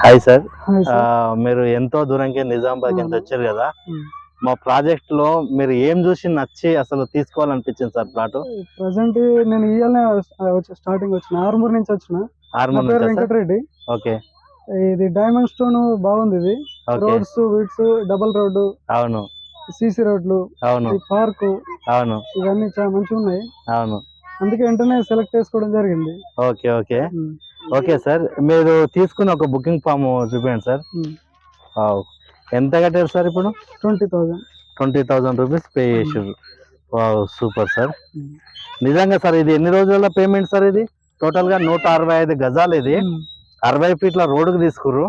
Hi sir. మీరు ఎంతో దూరంకి నిజామాబాద్ కింద. వచ్చారు కదా. మా ప్రాజెక్ట్లో మీరు ఏం చూసి నచ్చి అసలు తీసుకోవాలనిపించింది సార్ ప్లాట్? ప్రజెంట్ నేను ఇయ్యాలనే స్టార్టింగ్ వచ్చిన. ఆర్మూర్ నుంచి వచ్చిన. ఆర్మూర్ వెంకటరెడ్డి. ఓకే. ఇది డైమండ్ స్టోన్ బాగుంది ఇది. రోడ్స్ వీడ్స్ డబుల్ రోడ్డు అవును. సీసీ రోడ్లు అవును. పార్క్ అవును. ఇవన్నీ చాలా మంచిగా ఉన్నాయి అవును. అందుకే వెంటనే సెలెక్ట్ చేసుకోవడం జరిగింది. Okay okay. ఓకే సార్ మీరు తీసుకున్న ఒక బుకింగ్ ఫామ్ చూపించండి సార్. ఎంత కట్టారు సార్ ఇప్పుడు? Twenty thousand twenty thousand rupees pay చేసారు సూపర్ సార్. నిజంగా సార్ ఇది ఎన్ని రోజుల పేమెంట్ సార్ ఇది? టోటల్గా నూట అరవై ఐదు గజాలు ఇది. అరవై ఫీట్ల రోడ్డుకు తీసుకుర్రు.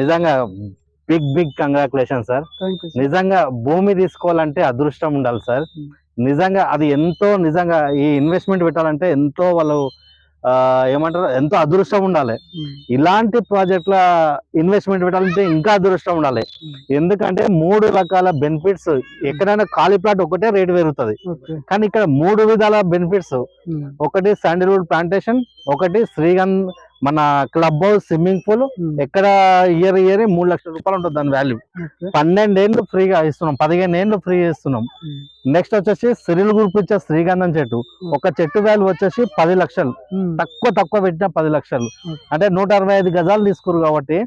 నిజంగా బిగ్ బిగ్ కంగ్రాచులేషన్ సార్. నిజంగా భూమి తీసుకోవాలంటే అదృష్టం ఉండాలి సార్. నిజంగా అది ఎంతో నిజంగా ఈ ఇన్వెస్ట్మెంట్ పెట్టాలంటే ఎంతో వాళ్ళు ఏమంటారు? ఎంతో అదృష్టం ఉండాలి. ఇలాంటి ప్రాజెక్టుల ఇన్వెస్ట్మెంట్ పెట్టాలంటే ఇంకా అదృష్టం ఉండాలి. ఎందుకంటే మూడు రకాల బెనిఫిట్స్ ఎక్కడైనా ఖాళీ ప్లాట్ ఒకటే రేటు పెరుగుతుంది. కానీ ఇక్కడ మూడు విధాల బెనిఫిట్స్. ఒకటి శాండిల్వుడ్ ప్లాంటేషన్ ఒకటి శ్రీగంధ్ మన క్లబ్ హౌస్ స్విమ్మింగ్ పూల్ ఎక్కడ ఇయర్ ఇయర్ మూడు లక్షల రూపాయలు ఉంటుంది దాని వాల్యూ పన్నెండేళ్ళు ఫ్రీగా ఇస్తున్నాం పదిహేను ఏళ్ళు ఫ్రీ ఇస్తున్నాం నెక్స్ట్ వచ్చేసి సిరిల్ గ్రూప్ ఇచ్చే శ్రీగంధం చెట్టు. ఒక చెట్టు వాల్యూ వచ్చేసి పది లక్షలు. తక్కువ తక్కువ పెట్టిన పది లక్షలు. అంటే నూట అరవై ఐదు గజాలు తీసుకురు కాబట్టి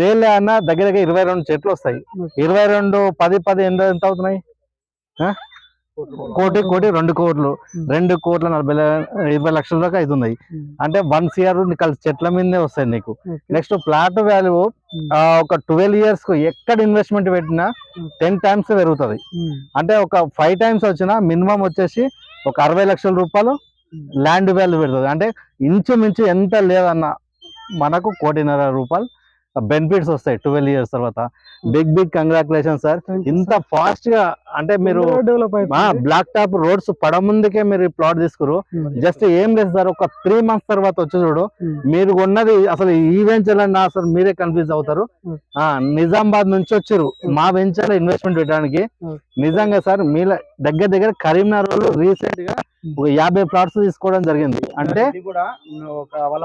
లేలే అన్న దగ్గర దగ్గర ఇరవై రెండు చెట్లు వస్తాయి. ఇరవై రెండు పది పది ఎంత ఎంత అవుతున్నాయి? కోటి కోటి రెండు కోట్లు. రెండు కోట్ల నలభై ఇరవై లక్షల దాకా అవుతున్నాయి అంటే వన్ సిఆర్ కలిసి చెట్ల మీదనే వస్తాయి నీకు. నెక్స్ట్ ప్లాట్ వాల్యూ ఒక ట్వెల్వ్ ఇయర్స్కు ఎక్కడ ఇన్వెస్ట్మెంట్ పెట్టినా. టెన్ టైమ్స్ పెరుగుతుంది. అంటే ఒక ఫైవ్ టైమ్స్ వచ్చినా మినిమం వచ్చేసి ఒక అరవై లక్షల రూపాయలు ల్యాండ్ వాల్యూ పెడుతుంది. అంటే ఇంచుమించు ఎంత లేదన్న మనకు కోటిన్నర రూపాయలు బెనిఫిట్స్ వస్తాయి ట్వెల్వ్ ఇయర్స్ తర్వాత. బిగ్ బిగ్ కంగ్రాచులేషన్ సార్ ఇంత ఫాస్ట్గా అంటే మీరు బ్లాక్ టాప్ రోడ్స్ పడ ముందుకే మీరు ప్లాట్ తీసుకురు. జస్ట్ ఏం లేదు సార్ ఒక త్రీ మంత్స్ తర్వాత వచ్చి చూడు. మీరు కొన్నది అసలు ఈ వెంచర్ అసలు మీరే కన్ఫ్యూజ్ అవుతారు. Hmm. ఆ నిజామాబాద్ నుంచి వచ్చారు మా వెంచర్ ఇన్వెస్ట్మెంట్ పెట్టడానికి. Hmm. నిజంగా సార్ మీ దగ్గర దగ్గర కరీంనగర్ రీసెంట్గా ఒక యాభై ప్లాట్స్ తీసుకోవడం జరిగింది. అంటే కూడా వాళ్ళ